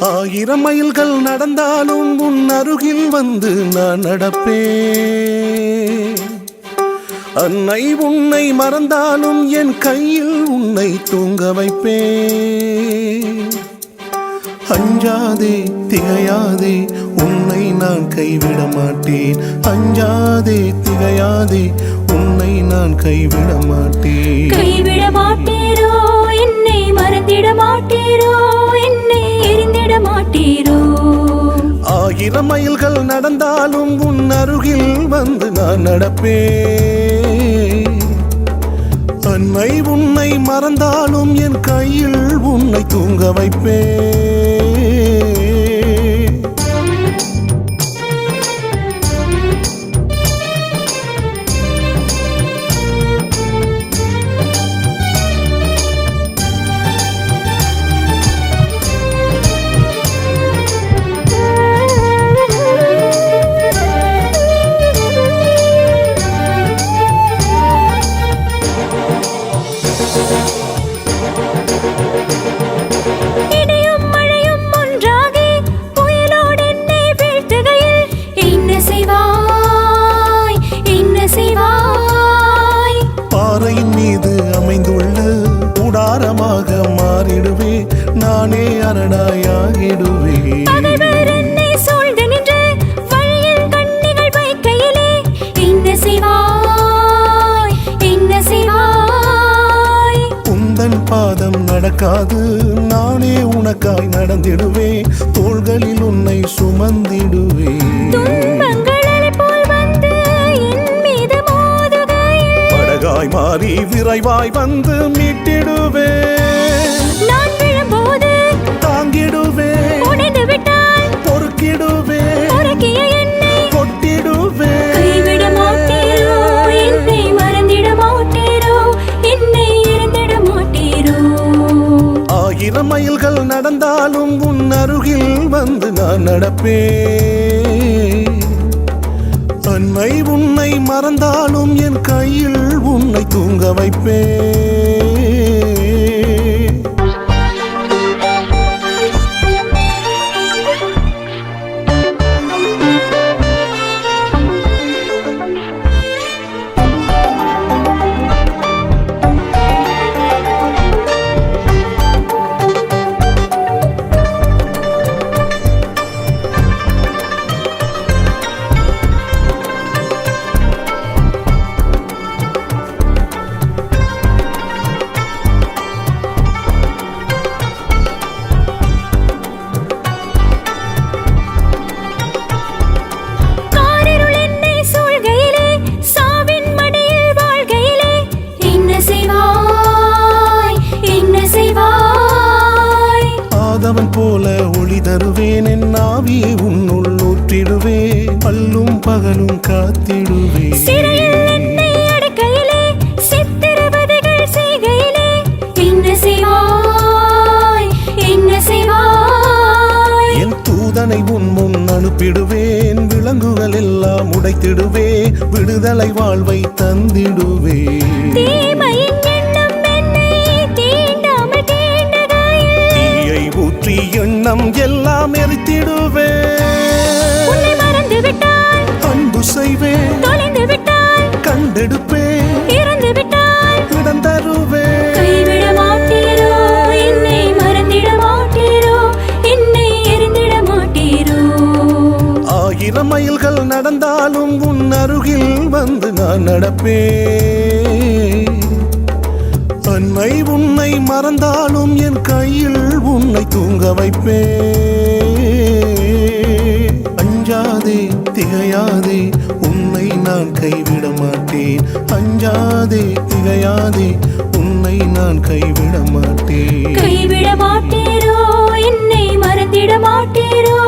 ஆயிரம் மைல்கள் நடந்தாலும் உன் அருகில் வந்து நான் நடப்பேன். அன்னை உன்னை மறந்தாலும் என் கையில் உன்னை தூங்க வைப்பேன். அஞ்சாதே திகையாதே உன்னை நான் கைவிட மாட்டேன். அஞ்சாதே திகையாதே உன்னை நான் கைவிட மாட்டேன். கைவிட மாட்டீரோ? ஆயிரம் மைல்கள் நடந்தாலும் உன் அருகில் வந்து நான் நடப்பேன். அன்னை உன்னை மறந்தாலும் என் கையில் உன்னை தூங்க வைப்பேன். செய்வாய்? உந்தன் பாதம் நடக்காது நானே உனக்காய் நடந்திடுவே. தோள்களில் உன்னை சுமந்திடுவே. துன்பங்கள் அலை போல் வந்து என் மீது மோதுகையில் படகாய் மாறி விரைவாய் வந்து மீட்டிடுவே. நடந்தாலும் உன் அருகில் வந்து நான் நடப்பேன். அண்மை உன்னை மறந்தாலும் என் கையில் உன்னை தூங்க வைப்பேன். தூதனை உன் முன் அனுப்பிடுவேன். விலங்குகள் எல்லாம் உடைத்திடுவே. விடுதலை வாழ்வை தந்திடுவே. தீயை ஊற்றி எண்ணம் எல்லாம் எரித்திடுவே. நடந்தாலும் உன் அருகில் வந்து நான் நடப்பேன். அன்னை உன்னை மறந்தாலும் என் கையில் உன்னை தூங்க வைப்பேன். அஞ்சாதே திகையாதே உன்னை நான் கைவிட மாட்டேன். அஞ்சாதே திகையாதே உன்னை நான் கைவிட மாட்டேன். கைவிட மாட்டேரோ என்னை மறந்திட மாட்டேரோ